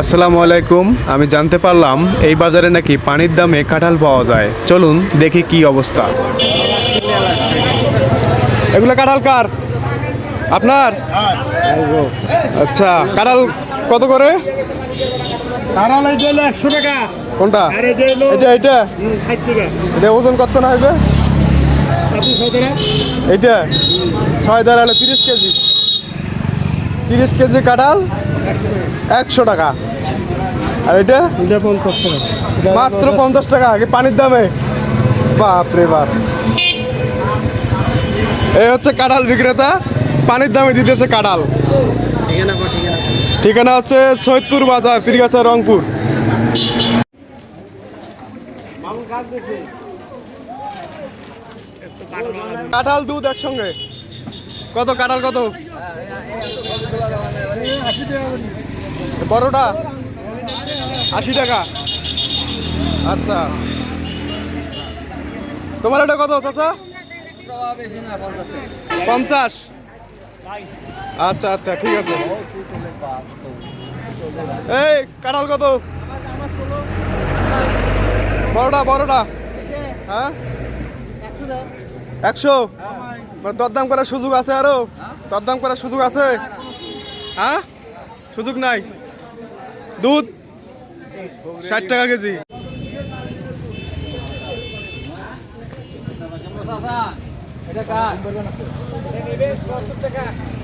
আসসালামু আলাইকুম। আমি জানতে পারলাম এই বাজারে নাকি পানির দামে কাঁঠাল পাওয়া যায়। চলুন দেখি কি অবস্থা। এগুলো কাঁঠাল কার? আপনার? আচ্ছা কাঁঠাল কত করে? তারা এটা একশো টাকা। কোনটা? এটা এটা এটা এটা ওজন কত না হবে? এইটা? ছয় দাঁড়ালে তিরিশ কেজি। তিরিশ কেজি কাঁঠাল একশো টাকা। আর এটা? পঞ্চাশ টাকা। মাত্র পঞ্চাশ। টাকা আগে পানির দামে? বাপ রে বাপ। এই হচ্ছে কাঁঠাল বিক্রেতা পানির দামে দিতেছে কাঁঠাল। ঠিকানা হচ্ছে সৈয়দপুর বাজার পীরগাছা রংপুর। কাঁঠাল দুধ একসঙ্গে। কত কাঁঠাল কত? বড়টা আশি টাকা। আচ্ছা। তোমার এটা কত, চাচা? পঞ্চাশ। আচ্ছা আচ্ছা ঠিক আছে। এই, কাঁঠাল কত? বড়টা বড়টা হ্যাঁ? একশো। দরদাম করার সুযোগ আছে আরও? দরদাম করার সুযোগ আছে? হ্যাঁ সুযোগ নাই। দুধ ষাট টাকা কেজি।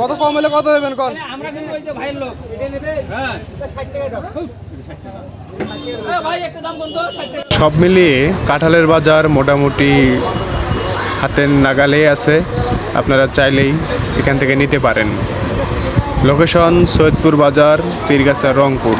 কত কম হলে কত দেবেন কন? আমরা কিন্তু ওই যে ভাইয়ের লোক এটা নেবে? হ্যাঁ। 60 টাকা দাও। ভাই একটু দাম বন্ধ 60 সব মিলিয়ে কাঁঠালের বাজার মোটামুটি হাতের নাগালে আছে। আপনারা চাইলেই এখান থেকে নিতে পারেন। লোকেশন সৈয়দপুর বাজার পীরগাছা রংপুর।